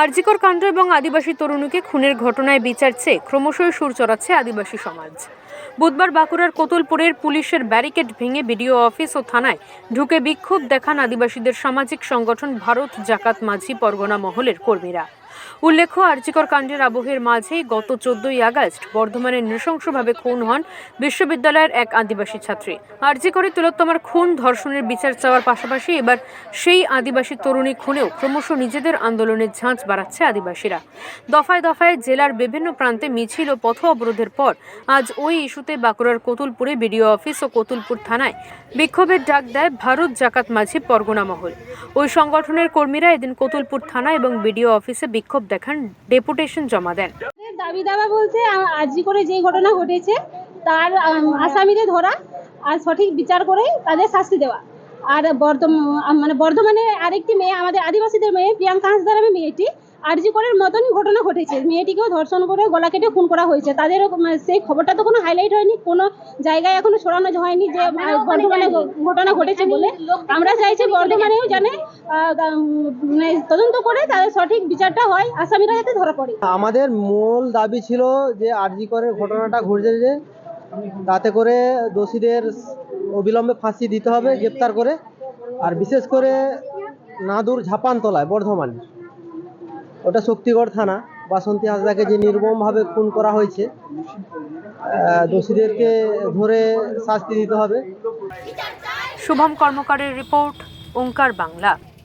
আরজিকর কাণ্ড এবং আদিবাসী তরুণীকে খুনের ঘটনায় বিচার চেয়ে ক্রমশই সুর চড়াচ্ছে আদিবাসী সমাজ। বুধবার বাঁকুড়ার কোতলপুরের পুলিশের ব্যারিকেড ভেঙে বিডিও অফিস ও থানায় ঢুকে বিক্ষোভ দেখান আদিবাসীদের সামাজিক সংগঠন ভারত জাকাত মাঝি পরগনা মহলের কর্মীরা। উল্লেখ্য, আরজিকর কাণ্ডের আবহের মাঝেই গত চোদ্দই আগস্ট বর্ধমানে নৃশংসভাবে খুন হন বিশ্ববিদ্যালয়ের এক আদিবাসী ছাত্রী। আরজিকরে তিলোত্তমার খুন ধর্ষণের বিচার চাওয়ার পাশাপাশি এবার সেই আদিবাসী তরুণী খুনেও ক্রমশ নিজেদের আন্দোলনের ঝাঁঝ বাড়াচ্ছে আদিবাসীরা। দফায় দফায় জেলার বিভিন্ন প্রান্তে মিছিল ও পথ অবরোধের পর আজ ওই ইস্যুতে বাঁকুড়ার কোতুলপুরে বিডিও অফিস ও কোতুলপুর থানায় বিক্ষোভের ডাক দেয় ভারত জাকাত মাঝি পরগনা মহল। ওই সংগঠনের কর্মীরা এদিন কোতুলপুর থানা এবং বিডিও অফিসে বিক্ষোভ দেখান, ডেপুটেশন জমা দেন। দাবি দাবা বলতে আজই করে যে ঘটনা ঘটেছে, তার আসামিদের ধরা আর সঠিক বিচার করে তাদের শাস্তি দেওয়া। আর বর্ধমান মানে বর্ধমানে আরেকটি মেয়ে, আমাদের আদিবাসীদের মেয়ে, প্রিয়াঙ্কা হাসদার মেয়েটি আরজি করের মতনই ঘটনা ঘটেছে। মেয়েটিকেও ধর্ষণ করে গলা কেটে খুন করা হয়েছে। তাদের সেই খবরটা তো কোনো হাইলাইট হয়নি কোনো জায়গায় এখনও ছড়ানো হয়নি যে বর্ধমানে ঘটনা ঘটেছে বলে। আমরা চাইছি বর্ধমানেও জানে মানে তদন্ত করে তাদের সঠিক বিচারটা হয়। আসামিরা যাতে ধরা পড়ে। আমাদের মূল দাবি ছিল যে আরজি করের ঘটনাটা ঘটেছে তাতে করে দোষীদের অবিলম্বে ফাঁসি দিতে হবে গ্রেপ্তার করে। আর বিশেষ করে নাদুর ঝাপানতলায় বর্ধমান। ওটা শক্তিগড় থানা। বাসন্তী হাসদাকে যে নির্মমভাবে খুন করা হয়েছে দোষীদেরকে ধরে শাস্তি দিতে হবে। শুভম কর্মকারের রিপোর্ট, ওঙ্কার বাংলা।